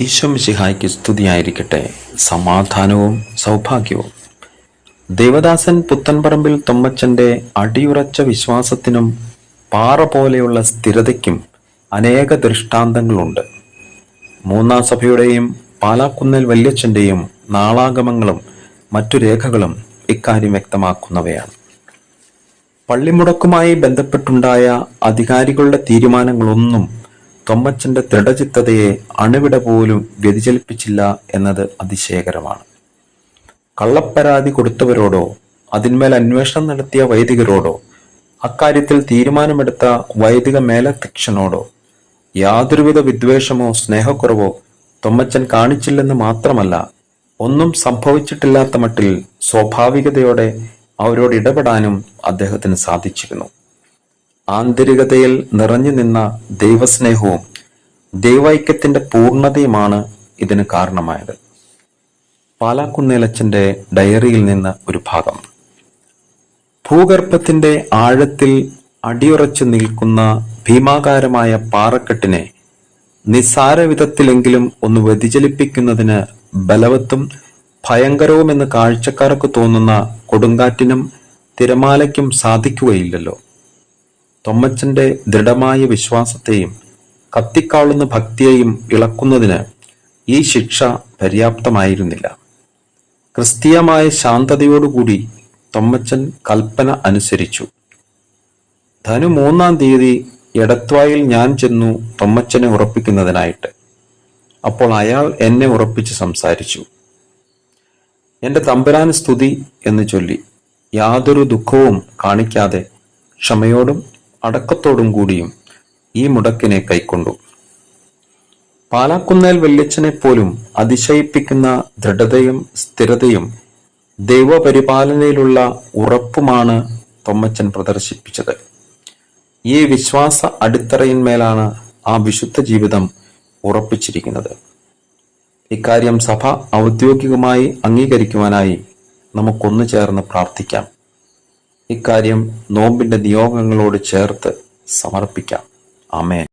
ഈശ്വമിശിഹായ്ക്ക് സ്തുതിയായിരിക്കട്ടെ. സമാധാനവും സൗഭാഗ്യവും. ദേവദാസൻ പുത്തൻപറമ്പിൽ തൊമ്മച്ചന്റെ അടിയുറച്ച വിശ്വാസത്തിനും പാറ പോലെയുള്ള സ്ഥിരതയ്ക്കും അനേക ദൃഷ്ടാന്തങ്ങളുണ്ട്. മൂന്നാം സഭയുടെയും പാലാക്കുന്നൽ വല്യച്ഛന്റെയും നാളാഗമങ്ങളും മറ്റു രേഖകളും ഇക്കാര്യം വ്യക്തമാക്കുന്നവയാണ്. പള്ളിമുടക്കുമായി ബന്ധപ്പെട്ടുണ്ടായ അധികാരികളുടെ തീരുമാനങ്ങളൊന്നും തൊമ്മച്ചന്റെ ദൃഢചിത്തതയെ അണുവിട പോലും വ്യതിചലിപ്പിച്ചില്ല എന്നത് അതിശയകരമാണ്. കള്ളപ്പരാതി കൊടുത്തവരോടോ അതിന്മേൽ അന്വേഷണം നടത്തിയ വൈദികരോടോ അക്കാര്യത്തിൽ തീരുമാനമെടുത്ത വൈദിക മേലധ്യക്ഷനോടോ യാതൊരുവിധ വിദ്വേഷമോ സ്നേഹക്കുറവോ തൊമ്മച്ചൻ കാണിച്ചില്ലെന്ന് മാത്രമല്ല ഒന്നും സംഭവിച്ചിട്ടില്ലാത്ത മട്ടിൽ സ്വാഭാവികതയോടെ അവരോട് ഇടപെടാനും അദ്ദേഹത്തിന് സാധിച്ചിരുന്നു. ആന്തരികതയിൽ നിറഞ്ഞു നിന്ന ദൈവസ്നേഹവും ദൈവൈക്യത്തിന്റെ പൂർണതയുമാണ് ഇതിന് കാരണമായത്. പാലാക്കുന്നേലച്ചന്റെ ഡയറിയിൽ നിന്ന് ഒരു ഭാഗം. ഭൂഗർഭത്തിന്റെ ആഴത്തിൽ അടിയുറച്ചു നിൽക്കുന്ന ഭീമാകാരമായ പാറക്കെട്ടിനെ നിസ്സാരവിധത്തിലെങ്കിലും ഒന്ന് വ്യതിചലിപ്പിക്കുന്നതിന് ബലവത്തും ഭയങ്കരവുമെന്ന് കാഴ്ചക്കാർക്ക് തോന്നുന്ന കൊടുങ്കാറ്റിനും തിരമാലയ്ക്കും സാധിക്കുകയില്ലല്ലോ. തൊമ്മച്ചന്റെ ദൃഢമായ വിശ്വാസത്തെയും കത്തിക്കാളുന്ന ഭക്തിയെയും ഇളക്കുന്നതിന് ഈ ശിക്ഷ പര്യാപ്തമായിരുന്നില്ല. ക്രിസ്തീയമായ ശാന്തതയോടുകൂടി തൊമ്മച്ചൻ കൽപ്പന അനുസരിച്ചു. ധനു മൂന്നാം തീയതി എടത്വായിൽ ഞാൻ ചെന്നു തൊമ്മച്ചനെ ഉറപ്പിക്കുന്നതിനായിട്ട്. അപ്പോൾ അയാൾ എന്നെ ഉറപ്പിച്ച് സംസാരിച്ചു. എന്റെ തമ്പുരാൻ സ്തുതി എന്ന് ചൊല്ലി യാതൊരു ദുഃഖവും കാണിക്കാതെ ക്ഷമയോടും അടക്കത്തോടും കൂടിയും ഈ മുടക്കിനെ കൈക്കൊണ്ടു. പാലാക്കുന്നേൽ വല്യച്ഛനെ പോലും അതിശയിപ്പിക്കുന്ന ദൃഢതയും സ്ഥിരതയും ദൈവപരിപാലനയിലുള്ള ഉറപ്പുമാണ് തൊമ്മച്ചൻ പ്രദർശിപ്പിച്ചത്. ഈ വിശ്വാസ അടിത്തറയിന്മേലാണ് ആ വിശുദ്ധ ജീവിതം ഉറപ്പിച്ചിരിക്കുന്നത്. ഇക്കാര്യം സഭ ഔദ്യോഗികമായി അംഗീകരിക്കുവാനായി നമുക്കൊന്നു ചേർന്ന് പ്രാർത്ഥിക്കാം. ഇക്കാര്യം നോമ്പിന്റെ നിയോഗങ്ങളോട് ചേർത്ത് സമർപ്പിക്കാം. ആമേൻ.